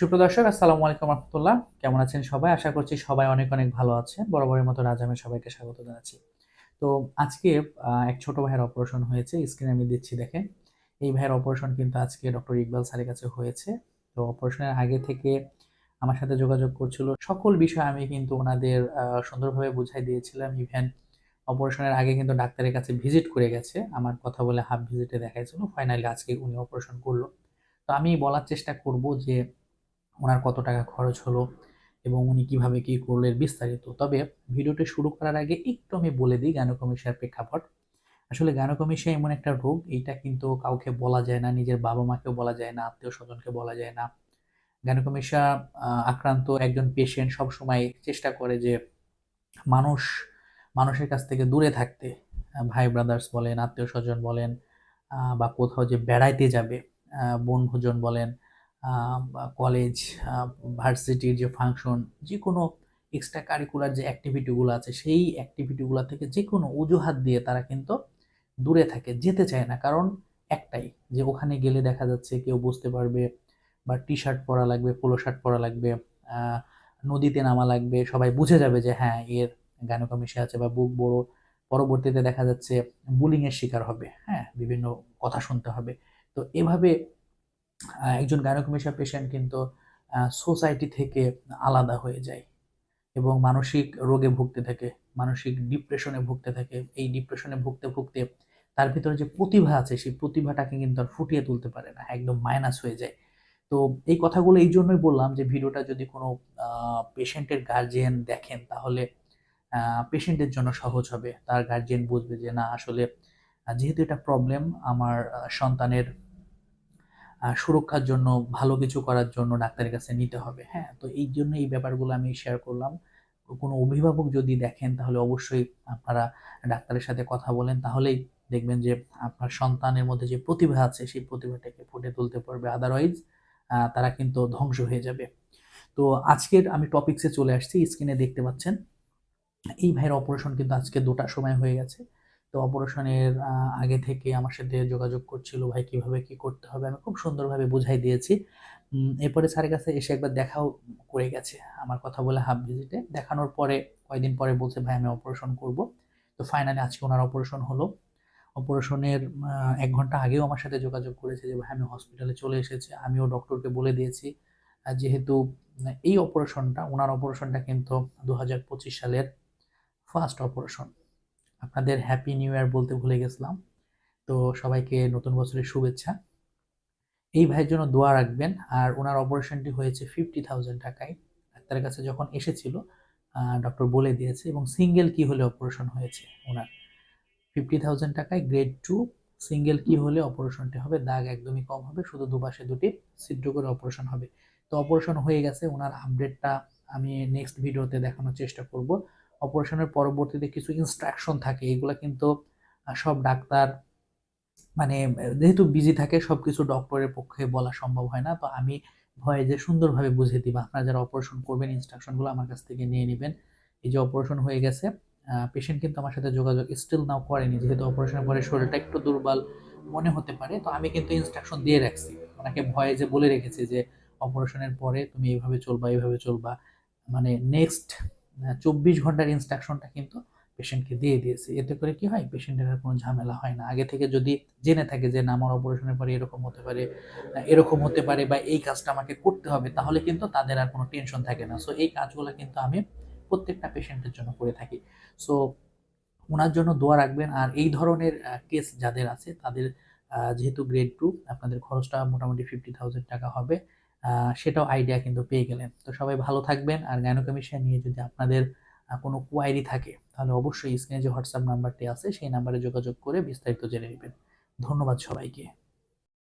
সুপ্রদর্শক আসসালামু আলাইকুম রহমতুল্লাহ। কেমন আছেন সবাই? আশা করছি সবাই অনেক অনেক ভালো আছেন। বরাবরের মতো রাজামের সবাইকে স্বাগত জানাচ্ছি। তো আজকে এক ছোট ভাইয়ের অপারেশন হয়েছে। স্ক্রিনে আমি দিচ্ছি, দেখেন। এই ভাইয়ের অপারেশন কিন্তু আজকে ডক্টর ইকবাল স্যারের কাছে হয়েছে। তো অপারেশনের আগে থেকে আমার সাথে যোগাযোগ করছিল। সকল বিষয় আমি কিন্তু ওনাদের সুন্দরভাবে বুঝাই দিয়েছিলাম। ইভেন অপারেশনের আগে কিন্তু ডাক্তারের কাছে ভিজিট করে গেছে। আমার কথা বলে হাফ ভিজিটে দেখাইছিল। ফাইনালি আজকে উনি অপারেশন করল। তো আমি বলার চেষ্টা করব যে ওনার কত টাকা খরচ হলো এবং উনি কীভাবে কি করলেন বিস্তারিত। তবে ভিডিওটি শুরু করার আগে একটু আমি বলে দিই গানকমিশার প্রেক্ষাপট। আসলে গানকমিশা এমন একটা রোগ, এইটা কিন্তু কাউকে বলা যায় না, নিজের বাবা মাকেও বলা যায় না আত্মীয় স্বজনকে বলা যায় না। গানকমিশা আক্রান্ত একজন পেশেন্ট সবসময় চেষ্টা করে যে মানুষ, মানুষের কাছ থেকে দূরে থাকতে ভাই ব্রাদার্স বলেন আত্মীয় স্বজন বলেন বা কোথাও যে বেড়াইতে যাবে বনভোজন বলেন কলেজ ভার্সিটির যে ফাংশন যে কোনো এক্সট্রা কারিকুলার যে অ্যাক্টিভিটিগুলো আছে, সেই অ্যাক্টিভিটিগুলো থেকে যে কোনো অজুহাত দিয়ে তারা কিন্তু দূরে থাকে, যেতে চায় না। কারণ একটাই, যে ওখানে গেলে দেখা যাচ্ছে কেউ বুঝতে পারবে, বা টি শার্ট পরা লাগবে পোলো শার্ট পরা লাগবে নদীতে নামা লাগবে, সবাই বুঝে যাবে যে হ্যাঁ এর গানকা মিশে আছে বা বুক বড়। পরবর্তীতে দেখা যাচ্ছে বুলিংয়ের শিকার হবে হ্যাঁ বিভিন্ন কথা শুনতে হবে। তো এভাবে একজন গাইনোকমিশা পেশেন্ট কিন্তু সোসাইটি থেকে আলাদা হয়ে যায় এবং মানসিক রোগে ভুগতে থাকে, মানসিক ডিপ্রেশনে ভুগতে থাকে। এই ডিপ্রেশনে ভুগতে ভুগতে তার ভিতরে যে প্রতিভা আছে, সেই প্রতিভাটাকে কিন্তু আর ফুটিয়ে তুলতে পারে না, একদম মাইনাস হয়ে যায়। তো এই কথাগুলো এই জন্যই বললাম যে, ভিডিওটা যদি কোনো পেশেন্টের গার্জিয়ান দেখেন, তাহলে পেশেন্টের জন্য সহজ হবে। তার গার্জিয়ান বুঝবে যে, না, আসলে যেহেতু এটা প্রবলেম আমার সন্তানের সুরক্ষার জন্য, ভালো কিছু করার জন্য ডাক্তারের কাছে নিতে হবে। হ্যাঁ তো এই জন্য এই ব্যাপারগুলো আমি শেয়ার করলাম। কোনো অভিভাবক যদি দেখেন, তাহলে অবশ্যই আপনারা ডাক্তারের সাথে কথা বলেন। তাহলেই দেখবেন যে আপনার সন্তানের মধ্যে যে প্রতিভা আছে, সেই প্রতিভাটাকে ফুটে তুলতে পারবে। আদারওয়াইজ তারা কিন্তু ধ্বংস হয়ে যাবে। তো আজকের আমি টপিকসে চলে আসছি। স্ক্রিনে দেখতে পাচ্ছেন, এই ভাইয়ের অপারেশন কিন্তু আজকে দুটার সময় হয়ে গেছে। তো অপারেশনের আগে থেকে আমার সাথে যোগাযোগ করছিল, ভাই কীভাবে কি করতে হবে, আমি খুব সুন্দরভাবে বুঝাই দিয়েছি। এরপরে স্যারের কাছে এসে একবার দেখাও করে গেছে আমার কথা বলে হাফ ভিজিটে। দেখানোর পরে কয়েকদিন পরে বলছে, ভাই, আমি অপারেশন করব। তো ফাইনালি আজকে ওনার অপারেশন হলো। অপারেশনের এক ঘণ্টা আগেও আমার সাথে যোগাযোগ করেছে যে, ভাই, আমি হসপিটালে চলে এসেছি। আমিও ডক্টরকে বলে দিয়েছি। যেহেতু এই অপারেশনটা, ওনার অপারেশনটা কিন্তু দু হাজার পঁচিশ সালের ফার্স্ট অপারেশন আপনাদের হ্যাপি নিউ ইয়ার বলতে ভুলে গেছিলাম। তো সবাইকে নতুন বছরের শুভেচ্ছা। এই ভাইয়ের জন্য দোয়া রাখবেন। আর ওনার অপারেশনটি হয়েছে ফিফটি থাউজেন্ড টাকায়। ডাক্তারের কাছে যখন এসেছিল ডক্টর বলে দিয়েছে এবং সিঙ্গেল কি হলে অপারেশন হয়েছে ওনার। ফিফটি থাউজেন্ড টাকায় গ্রেড টু সিঙ্গেল কি হলে অপারেশনটি হবে, দাগ একদমই কম হবে, শুধু দুপাশে দুটি ছিদ্র করে অপারেশন হবে। তো অপারেশন হয়ে গেছে, ওনার আপডেটটা আমি নেক্সট ভিডিওতে দেখানোর চেষ্টা করব। অপারেশনের পরবর্তীতে কিছু ইনস্ট্রাকশন থাকে, এগুলো কিন্তু সব ডাক্তার মানে যেহেতু বিজি থাকে সব কিছু ডক্টরের পক্ষে বলা সম্ভব হয় না। তো আমি ভয়ে যে সুন্দরভাবে বুঝিয়ে দিব, আপনারা যারা অপারেশন করবেন ইনস্ট্রাকশনগুলো আমার কাছ থেকে নিয়ে নেবেন। এই যে অপারেশন হয়ে গেছে পেশেন্ট কিন্তু আমার সাথে যোগাযোগ স্টিল নাও করেনি, যেহেতু অপারেশনের পরে শরীরটা একটু দুর্বল মনে হতে পারে। তো আমি কিন্তু ইনস্ট্রাকশন দিয়ে রাখছি। ওনাকে ভয়ে যে বলে রেখেছি যে অপারেশনের পরে তুমি এইভাবে চলবা এইভাবে চলবা। মানে নেক্সট চব্বিশ ঘণ্টার ইনস্ট্রাকশনটা কিন্তু পেশেন্টকে দিয়ে দিয়েছে। এতে করে কি হয়? পেশেন্টের আর কোনো ঝামেলা হয় না। আগে থেকে যদি জেনে থাকে যে, না, আমার অপারেশনের পরে এরকম হতে পারে এরকম হতে পারে বা এই কাজটা আমাকে করতে হবে, তাহলে কিন্তু তাদের আর কোনো টেনশন থাকে না। সো এই কাজগুলো কিন্তু আমি প্রত্যেকটা পেশেন্টের জন্য করে থাকি। সো ওনার জন্য দোয়া রাখবেন। আর এই ধরনের কেস যাদের আছে, তাদের যেহেতু গ্রেড টু আপনাদের খরচটা মোটামুটি ফিফটি থাউজেন্ড টাকা হবে। সেটাও আইডিয়া কিন্তু পেয়ে গেলেন। তো সবাই ভালো থাকবেন আর গ্যানোকমিশন নিয়ে যদি আপনাদের কোনো কোয়ারি থাকে, তাহলে অবশ্যই স্ক্রিনে যে হোয়াটসঅ্যাপ নাম্বারটি আছে, সেই নাম্বারে যোগাযোগ করে বিস্তারিত জেনে নেবেন। ধন্যবাদ সবাইকে।